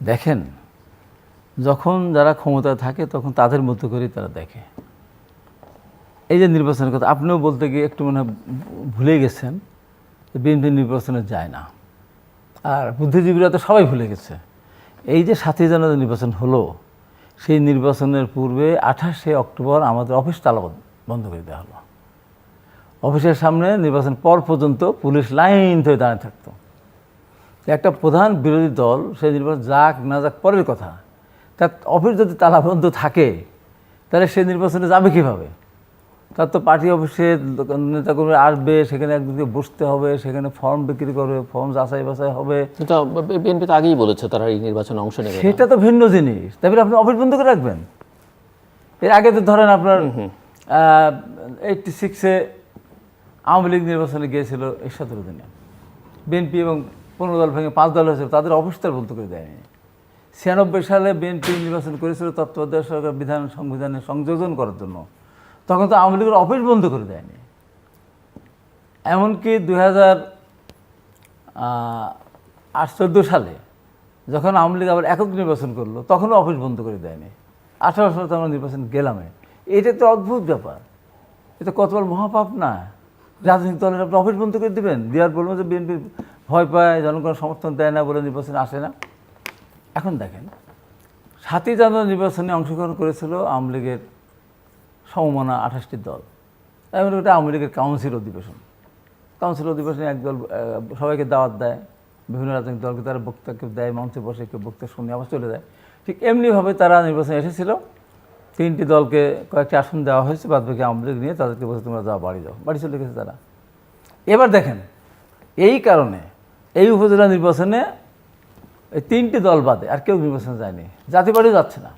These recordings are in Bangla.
দেখেন, যখন যারা ক্ষমতায় থাকে তখন তাদের মতো করেই তারা দেখে। এই যে নির্বাচনের কথা, আপনিও বলতে গিয়ে একটু মনে ভুলে গেছেন বিএনপি নির্বাচনে যায় না। আর বুদ্ধিজীবীরা তো সবাই ভুলে গেছে। এই যে সাতই জানুয়ারি নির্বাচন হলো, সেই নির্বাচনের পূর্বে আঠাশে অক্টোবর আমাদের অফিস তালা বন্ধ করে দেওয়া হলো। অফিসের সামনে নির্বাচন পর পর্যন্ত পুলিশ লাইন ধরে দাঁড়িয়ে থাকতো। একটা প্রধান বিরোধী দল সেই নির্বাচন যাক না যাক পরের কথা। তার অফিস যদি তালাবন্ধ থাকে তাহলে সে নির্বাচনে যাবে কীভাবে? তার তো পার্টি অফিসে নেতাকর্মী আসবে সেখানে একদিকে বসতে হবে সেখানে ফর্ম বিক্রি করবে ফর্ম যাচাই বাছাই হবে। কিন্তু বিএনপি তো আগেই বলেছে তারা এই নির্বাচনে অংশ নেবে সেটা তো ভিন্ন জিনিস। তারপরে আপনি অফিস বন্ধ করে রাখবেন? এর আগে তো ধরেন আপনার এইটটি সিক্সে আওয়ামী লীগ নির্বাচনে গিয়েছিল এরশাদুর দিনে বিএনপি এবং পনেরো দল ভেঙে পাঁচ দল হয়েছিল তাদের অফিসটার বন্ধ করে দেয়নি। ছিয়ানব্বই সালে বিএনপি নির্বাচন করেছিল তত্ত্বাবধায়ক সরকার বিধান সংবিধানে সংযোজন করার জন্য। তখন তো আওয়ামী লীগের অফিস বন্ধ করে দেয়নি। এমনকি দু হাজার সালে যখন আওয়ামী লীগ আবার একক নির্বাচন করল, তখনও অফিস বন্ধ করে দেয়নি। আঠারো সালে তো আমরা নির্বাচন গেলামে এটা তো অদ্ভুত ব্যাপার। এটা কত বড় মহাপাপ না? রাজনৈতিক দলের আপনি অফিস বন্ধ করে দেবেন? দেওয়ার বলবেন যে বিএনপি ভয় পায় জনগণ সমর্থন দেয় না বলে নির্বাচনে আসে না। এখন দেখেন, সাতই জানুয়ারি নির্বাচনে অংশগ্রহণ করেছিল আওয়ামী লীগের সমমনা আঠাশটি দল। এমন ওটা আওয়ামী লীগের কাউন্সিল অধিবেশন। কাউন্সিল অধিবেশনে একদল সবাইকে দাওয়াত দেয়, বিভিন্ন রাজনৈতিক দলকে তারা বক্তাকে দেয়, মঞ্চে বসে কেউ বক্তা শুনে আবার চলে যায়। ঠিক এমনিভাবে তারা নির্বাচনে এসেছিল। তিনটি দলকে কয়েকটি আসন দেওয়া হয়েছে বাদ বাকি আওয়ামী লীগ নিয়ে তাদেরকে বসে তোমরা যাও, বাড়ি যাও। বাড়ি চলে গেছে তারা। এবার দেখেন, এই কারণে এই উপজেলা নির্বাচনে এই তিনটি দল বাদে আর কেউ নির্বাচনে যায়নি। জাতীয় পার্টি যাচ্ছে না।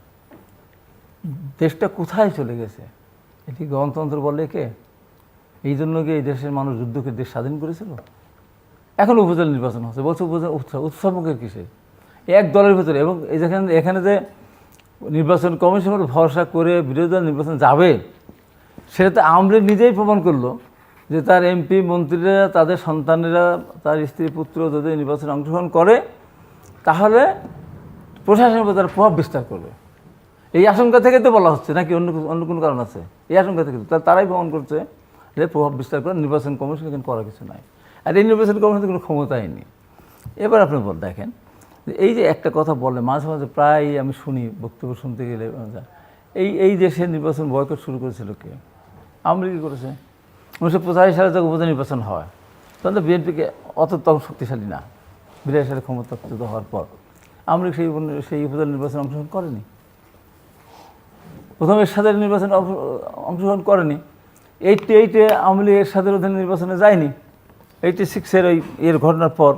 দেশটা কোথায় চলে গেছে? এটি গণতন্ত্র বলে কে? এই জন্য কি এই দেশের মানুষ যুদ্ধকে দেশ স্বাধীন করেছিল? এখন উপজেলা নির্বাচন হচ্ছে। বলছে উপজেলা উৎসব উৎসবকের কিসে? এক দলের ভিতরে এবং এই যেখানে এখানে যে নির্বাচন কমিশনের ভরসা করে, বিরোধী দল নির্বাচন যাবে, সেটা তো আওয়ামী লীগ নিজেই প্রমাণ করল যে তার এমপি মন্ত্রীরা, তাদের সন্তানেরা, তার স্ত্রী, পুত্র যদি নির্বাচনে অংশগ্রহণ করে, তাহলে প্রশাসনের উপর তারা প্রভাব বিস্তার করবে। এই আশঙ্কা থেকে তো বলা হচ্ছে, নাকি অন্য অন্য কোনো কারণ আছে? এই আশঙ্কা থেকে তারাই প্রমাণ করছে যে প্রভাব বিস্তার করে নির্বাচন কমিশন এখানে করার কিছু নাই। আর এই নির্বাচন কমিশনের কোনো ক্ষমতাই নেই। এবার আপনি দেখেন এই যে একটা কথা বলে মাঝে মাঝে প্রায় আমি শুনি বক্তব্য শুনতে গেলে এই এই দেশের নির্বাচন বয়কট শুরু করেছিল কে? আওয়ামী লীগ করেছে। উনিশশো পঁচাশি সালে যখন উপজেলা নির্বাচন হয়, তখন তো বিএনপিকে অত তখন শক্তিশালী না। বিরাশি সালে ক্ষমতাচ্যুত হওয়ার পর। আওয়ামী সেই সেই উপজেলা নির্বাচন অংশগ্রহণ করেনি। প্রথম এরশাদের নির্বাচনে অংশ- অংশগ্রহণ করেনি। এইটটি এইটে আওয়ামী লীগ এরশাদের অধীনে নির্বাচনে যায়নি। এইটটি সিক্সের ওই এর ঘটনার পর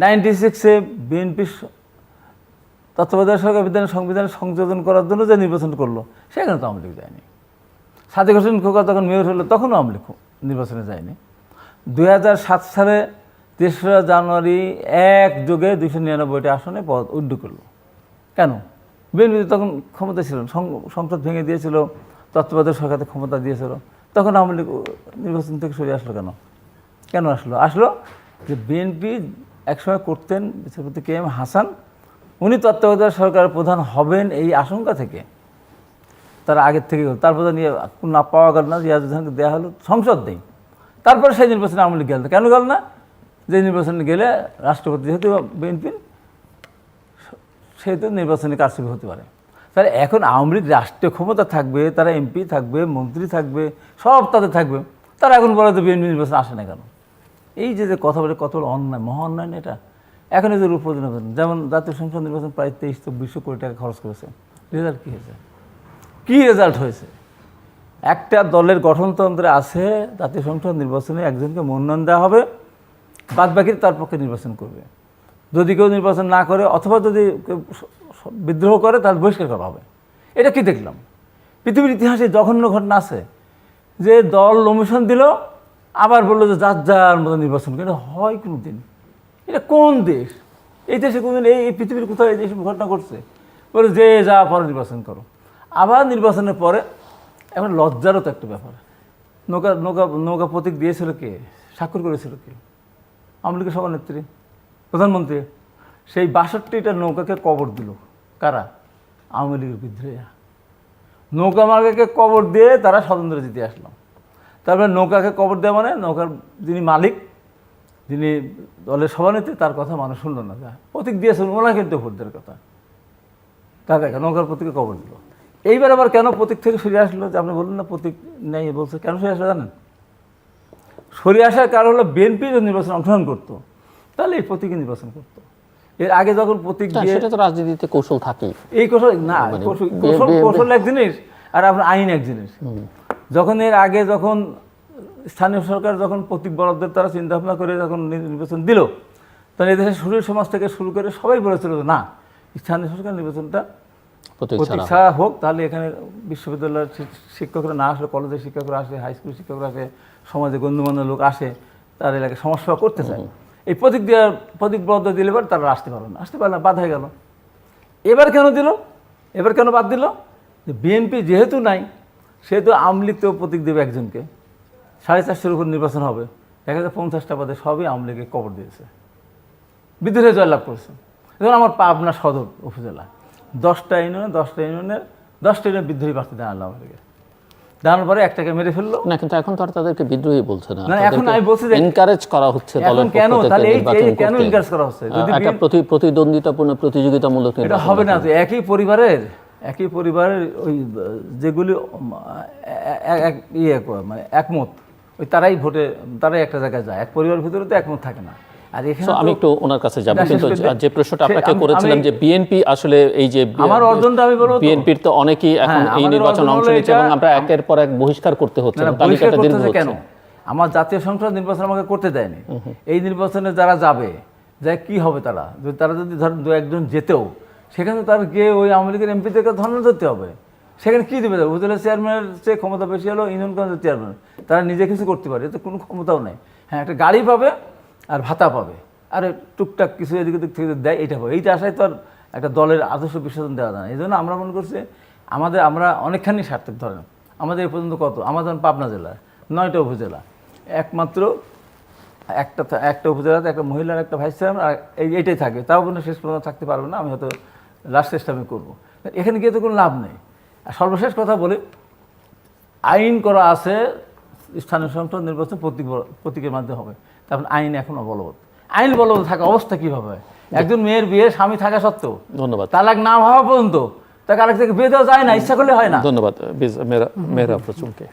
নাইনটি সিক্সে বিএনপি তত্ত্বাবধায়ক সরকার বিধান সংবিধান সংযোজন করার জন্য যে নির্বাচন করল, সেখানে তো আওয়ামী লীগ যায়নি। সাদিক হোসেন খোকা তখন মেয়র হলো, তখনও আওয়ামী লীগ নির্বাচনে যায়নি। দু হাজার সাত সালে তেসরা জানুয়ারি এক যোগে দুইশো নিরানব্বইটি আসনে পদ উড্ড করল। কেন? বিএনপি তখন ক্ষমতা ছিল সংসদ ভেঙে দিয়েছিল, তত্ত্বাবধায়ক সরকারকে ক্ষমতা দিয়েছিল। তখন আওয়ামী লীগ নির্বাচন থেকে সরে আসলো কেন? কেন আসলো? আসলো যে বিএনপি একসময় করতেন বিচারপতি কে এম হাসান। উনি তত্ত্বাবধায়ক সরকারের প্রধান হবেন এই আশঙ্কা থেকে। তারা আগের থেকে তারপর নিয়ে না পাওয়া গেল না রিয়াজ হোসেনকে দেওয়া হলো, সংসদ নেই। তারপরে সেই নির্বাচনে আওয়ামী লীগ গেল না। কেন গেল না? যে নির্বাচনে গেলে রাষ্ট্রপতি যেহেতু বিএনপির সেহেতু নির্বাচনে কারচুপি হতে পারে। তাহলে এখন আওয়ামী লীগ রাষ্ট্রীয় ক্ষমতা থাকবে, তারা এমপি থাকবে, মন্ত্রী থাকবে, সব তাদের থাকবে। তারা এখন বলে তো বিএনপি নির্বাচন আসে না কেন? এই যে যে কথা বলে, কত বড় অন্যায়, মহা অন্যায় না এটা? এখন যে উপনির্বাচন যেমন জাতীয় সংসদ নির্বাচন প্রায় তেইশ চব্বিশশো কোটি টাকা খরচ করেছে। রেজাল্ট কী হয়েছে? কী রেজাল্ট হয়েছে? একটা দলের গঠনতন্ত্রে আছে, জাতীয় সংসদ নির্বাচনে একজনকে মনোনয়ন দেওয়া হবে বাদ বাকি তার পক্ষে নির্বাচন করবে। যদি কেউ নির্বাচন না করে, অথবা যদি বিদ্রোহ করে তাহলে বহিষ্কার করা হবে। এটা কি দেখলাম? পৃথিবীর ইতিহাসে জঘন্য ঘটনা আছে, যে দল নমিশন দিল আবার বলল যে যার যার মতো নির্বাচন এটা হয় কোনো দিন এটা কোন দেশ? এই দেশে কোনদিন এই পৃথিবীর কোথাও এই দেশে ঘটনা ঘটছে? বলে যে যা পরে নির্বাচন করো। আবার নির্বাচনের পরে এখন লজ্জারও তো একটা ব্যাপার। নৌকা নৌকা নৌকা প্রতীক দিয়েছিল কে? স্বাক্ষর করেছিল কে? আওয়ামী লীগের সভানেত্রী, প্রধানমন্ত্রী। সেই বাষট্টিটা নৌকাকে কবর দিল। কারা? আওয়ামী লীগের বিদ্রোহীরা। নৌকা মার্গাকে কবর দিয়ে তারা স্বতন্ত্র জিতে আসলো। তারপরে নৌকাকে কবর দেওয়া মানে নৌকার যিনি মালিক যিনি দলের সভানেত্রী তার কথা মানুষ শুনলো না। যা প্রতীক দিয়েছেন ওরা কিন্তু ভোট দেওয়ার কথা। তা দেখা নৌকার প্রতীকে কবর দিল। এইবার আবার কেন প্রতীক থেকে সরে আসলো? যে আপনি বললেন না প্রতীক নেই বলছে কেন সরে আসলো জানেন? সরে আসার কারণ হলো বিএনপি যদি নির্বাচন অংশগ্রহণ করতো তাহলে এই প্রতীকে নির্বাচন করতো। এর আগে যখন প্রতীক দিয়ে সেটা তো রাজনীতিতে কৌশল থাকেই। এই কৌশল না মানে কৌশল কৌশল এক জিনিস আর আপনার আইন এক জিনিস। যখন এর আগে যখন স্থানীয় সরকার যখন প্রতীক বরাদ্দের তারা চিন্তা ভাবনা করে যখন নির্বাচন দিল তখন এদেশের সুরের সমাজ থেকে শুরু করে সবাই বলেছিল না স্থানীয় সরকার নির্বাচনটা প্রতীক প্রতীক ছাড়া ছাড়া হোক তাহলে এখানে বিশ্ববিদ্যালয়ের শিক্ষকরা না আসলে কলেজের শিক্ষকরা আসে হাই স্কুল শিক্ষকরা আসে সমাজে গণ্যমান্য লোক আসে তার এলাকায় সমস্যা করতে চায়। এই প্রতীক দেওয়ার প্রতীক বরাদ্দ দিলে এবার তারা আসতে পারল না আসতে পারল না বাদ হয়ে গেল। এবার কেন দিল? এবার কেন বাদ দিল? যে বিএনপি যেহেতু নাই সেহেতু আমলিগতেও প্রতীক দেবে একজনকে। সাড়ে চারশোর উপর নির্বাচন হবে। দেখা যায় পঞ্চাশটা পদে সবই আমলিগে কবর দিয়েছে। বিদ্রোহে জয়লাভ করেছে। যেমন আমার পাবনা সদর উপজেলা। দশটা ইউনিয়নে দশটা ইউনিয়নের দশটা ইউনিয়ন বিদ্রোহী প্রার্থী দাঁড়াল আমাদেরকে দাঁড়ানোর পরে একটাকে মেরে ফেলল। না কিন্তু এখন তো আর তাদেরকে বিদ্রোহী বলছে না। না, এখন আমি বলছি যে- এনকারেজ করা হচ্ছে এখন কেন? তাহলে এই কেন করতে। ইনকারেজ করা হচ্ছে? যদি একটা প্রতি প্রতিদ্বন্দ্বিতাপূর্ণ প্রতিযোগিতামূলক এটা হবে না তো একই পরিবারের একই পরিবারের ওই যেগুলি এক ইয়ে মানে একমত ওই তারাই ভোটে তারাই একটা জায়গায় যায় এক পরিবারের ভিতরে তো একমত থাকে না। আর এখানে আমি একটু ওনার কাছে যাব কিন্তু যে প্রশ্নটা আপনাকে করেছিলাম যে বিএনপি আসলে এই যে আমার অর্জনটা আমি বলব তো। বিএনপির তো অনেকেই এখন হ্যাঁ, এই নির্বাচন অংশ নিচ্ছে এবং আমরা একের পর এক বহিষ্কার করতে হচ্ছে তালিকাটা দীর্ঘ করতেছে কেন? আমার জাতীয় সংসদ নির্বাচন আমাকে করতে দেয়নি। এই নির্বাচনে যারা যাবে যে কি হবে তারা? যদি তারা যদি ধরেন দু একজন যেতেও সেখানে তার গিয়ে ওই আওয়ামী লীগের এমপিদেরকে ধর্ণা ধরতে হবে। সেখানে কী দেবে? উপজেলা চেয়ারম্যানের চেয়ে ক্ষমতা বেশি হলো ইউনিয়ন কাউন্সিল চেয়ারম্যান তারা নিজে কিছু করতে পারে, এতে কোনো ক্ষমতাও নেই। হ্যাঁ একটা গাড়ি পাবে আর ভাতা পাবে। আর টুকটাক কিছু এদিক ওদিক থেকে দেয় এইটা পাবে। এইটা আশায় তো আর একটা দলের আদর্শ বিসর্জন দেওয়া যায় না। এই জন্য আমরা মনে করছি, আমাদের, আমরা অনেকখানি সার্থক ধরেন। আমাদের এ পর্যন্ত কত? আমাদের পাবনা জেলার নয়টা উপজেলা। একমাত্র একটা একটা উপজেলাতে একটা মহিলার একটা ভাইস চেয়ারম্যান আর এই, এইটাই থাকবে তাও কোনো শেষ পর্যন্ত থাকতে পারবে না। আমি হয়তো লাস্ট চেষ্টা আমি করব। এখানে গিয়ে তো কোনো লাভ নেই। আর সর্বশেষ কথা বলি আইন করা আছে স্থানীয় সংসদ নির্বাচন প্রতীক প্রতীকের মাধ্যমে হবে। তারপর আইন এখন অবলবৎ আইন বলবৎ থাকা অবস্থা কীভাবে হয়? একজন মেয়ের বিয়ে স্বামী থাকা সত্ত্বেও ধন্যবাদ। তালাক না হওয়া পর্যন্ত তাকে আরেক থেকে বিয়ে দেওয়া যায় না ইচ্ছা করলে হয় না। ধন্যবাদ মেয়েরা প্রচুমকে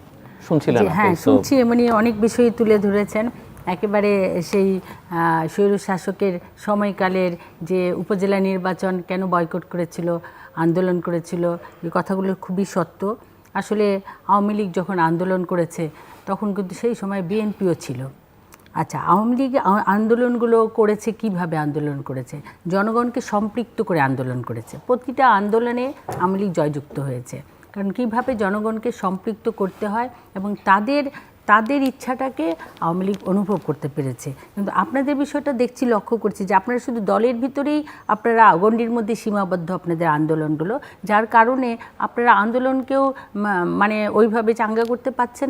শুনছিলেন হ্যাঁ শুনছি এমনি অনেক বিষয় তুলে ধরেছেন। একেবারে সেই আহ, স্বৈর শাসকের সময়কালের যে উপজেলা নির্বাচন কেন বয়কট করেছিল আন্দোলন করেছিল এই কথাগুলো খুবই সত্য। আসলে আওয়ামী লীগ যখন আন্দোলন করেছে তখন কিন্তু সেই সময় বিএনপিও ছিল। আচ্ছা আওয়ামী লীগ আন্দোলনগুলো করেছে কীভাবে আন্দোলন করেছে? জনগণকে সম্পৃক্ত করে আন্দোলন করেছে। প্রতিটা আন্দোলনে আওয়ামী লীগ জয়যুক্ত হয়েছে। কারণ কীভাবে জনগণকে সম্পৃক্ত করতে হয় এবং তাদের তাদের ইচ্ছাটাকে আওয়ামী লীগ অনুভব করতে পেরেছে। কিন্তু আপনাদের বিষয়টা দেখছি, লক্ষ্য করছি যে আপনারা শুধু দলের ভিতরেই আপনারা গণ্ডির মধ্যে সীমাবদ্ধ আপনাদের আন্দোলনগুলো যার কারণে আপনারা আন্দোলনকেও মানে ওইভাবে চাঙ্গা করতে পারছেন না।